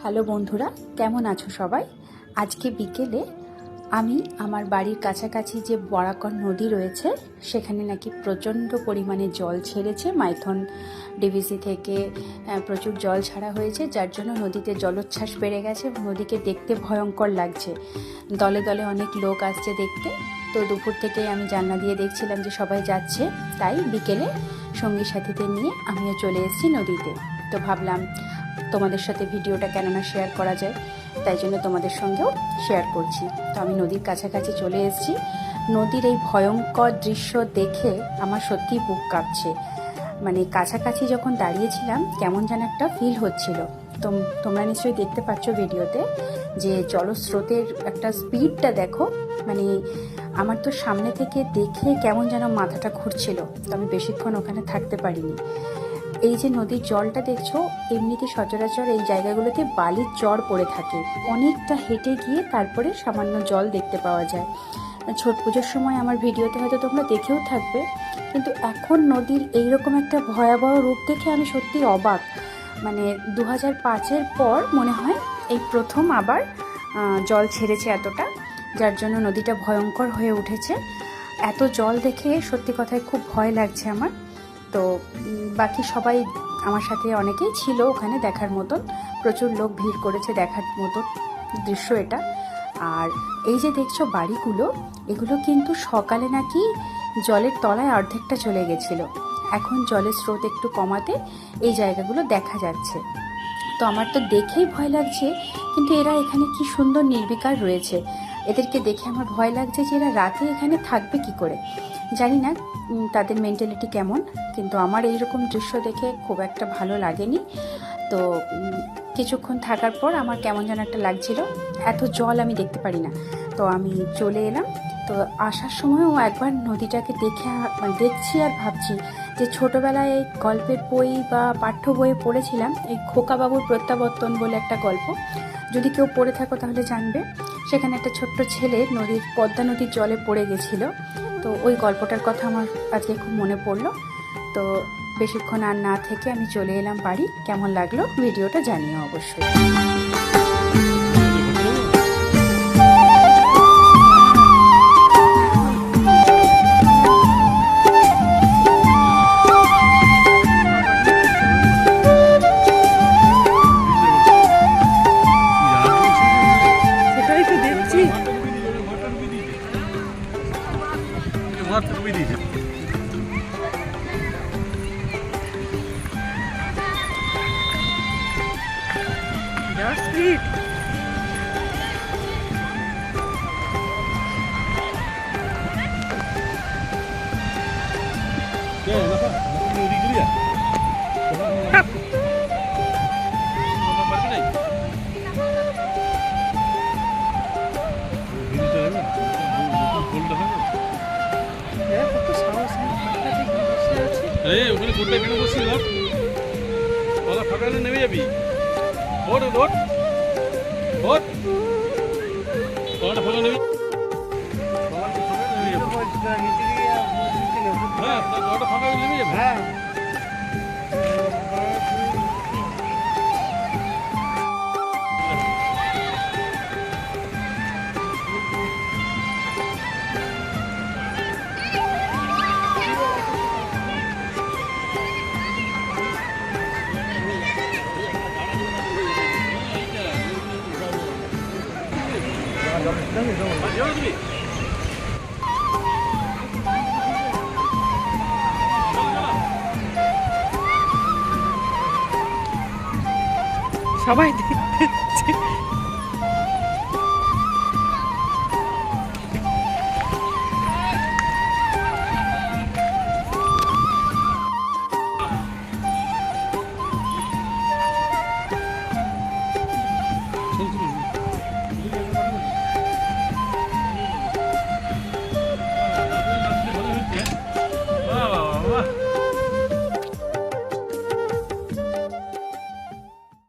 Hello বন্ধুরা কেমন আছো সবাই? আজকে বিকেলে আমি আমার বাড়ির কাছাকাছি যে বরাকর নদী রয়েছে, সেখানে নাকি প্রচণ্ড পরিমাণে জল ছেড়েছে। মাইথন ডিভিসি থেকে প্রচুর জল ছাড়া হয়েছে, যার জন্য নদীতে জলোচ্ছ্বাস বেড়ে গেছে নদীকে দেখতে ভয়ঙ্কর লাগছে। দলে দলে অনেক লোক আসছে দেখতে। তো দুপুর থেকে আমি জানলা দিয়ে দেখছিলাম যে সবাই যাচ্ছে। তাই বিকেলে সঙ্গী সাথীদের নিয়ে আমিও চলে এসেছি নদীতে। তো ভাবলাম তোমাদের সাথে ভিডিওটা কেননা শেয়ার করা যায়, তাই জন্য তোমাদের সঙ্গেও শেয়ার করছি। তো আমি নদীর কাছাকাছি চলে এসেছি। নদীর এই ভয়ঙ্কর দৃশ্য দেখে আমার সত্যিই বুক কাঁপছে। মানে কাছাকাছি যখন দাঁড়িয়েছিলাম, কেমন যেন একটা ফিল হচ্ছিল। তোমরা নিশ্চয়ই দেখতে পাচ্ছ ভিডিওতে যে জলস্রোতের একটা স্পিডটা দেখো মানে আমার তো সামনে থেকে দেখে কেমন যেন মাথাটা ঘুরছিল। তো আমি বেশিক্ষণ ওখানে থাকতে পারিনি। এই যে নদীর জলটা দেখছ, এমনিতে সচরাচর এই জায়গাগুলোতে বালির চর পড়ে থাকে। অনেকটা হেঁটে গিয়ে তারপরে সামান্য জল দেখতে পাওয়া যায়। ছট পুজোর সময় আমার ভিডিওতে হয়তো তোমরা দেখেও থাকবে, কিন্তু এখন নদীর এইরকম একটা ভয়াবহ রূপ দেখে আমি সত্যি অবাক। মানে দু হাজার পাঁচের পর মনে হয় এই প্রথম আবার জল ছেড়েছে এতটা, যার জন্য নদীটা ভয়ঙ্কর হয়ে উঠেছে। এত জল দেখে সত্যি কথায় খুব ভয় লাগছে আমার। তো বাকি সবাই আমার সাথে অনেকেই ছিল ওখানে দেখার মতন। প্রচুর লোক ভিড় করেছে দেখার মতো দৃশ্য এটা। আর এই যে দেখছ বাড়িগুলো, এগুলো কিন্তু সকালে নাকি জলের তলায় অর্ধেকটা চলে গেছিল। এখন জলের স্রোত একটু কমাতে এই জায়গাগুলো দেখা যাচ্ছে। তো আমার তো দেখেই ভয় লাগছে, কিন্তু এরা এখানে কি সুন্দর নির্বিকার রয়েছে। এদেরকে দেখে আমার ভয় লাগছে যে এরা রাতে এখানে থাকবে কি করে। জানি না তাদের মেন্টালিটি কেমন, কিন্তু আমার এইরকম দৃশ্য দেখে খুব একটা ভালো লাগেনি। তো কিছুক্ষণ থাকার পর আমার কেমন যেন একটা লাগছিল, এত জল আমি দেখতে পারি না। তো আমি চলে এলাম। তো আসার সময়ও একবার নদীটাকে দেখে মানে দেখছি আর ভাবছি যে ছোটোবেলায় এই গল্পের বই বা পাঠ্য বইয়ে পড়েছিলাম, এই খোকাবাবুর প্রত্যাবর্তন বলে একটা গল্প। যদি কেউ পড়ে থাকো তাহলে জানবে। সেখানে একটা ছোট্ট ছেলে নদীর, পদ্মা নদীর জলে পড়ে গেছিল। তো ওই গল্পটার কথা আমার আজকে খুব মনে পড়ল। তো বেশিক্ষণ আর না থেকে আমি চলে এলাম বাড়ি। কেমন লাগল? ভিডিওটা জানিও অবশ্যই। এই ওখানে কোটটা কেন বসছিস ভাব ওলা ফাঁকা নেমে যাবি ফাঁকা নেমে হ্যাঁ। 等你等我。你要注意。小白，你。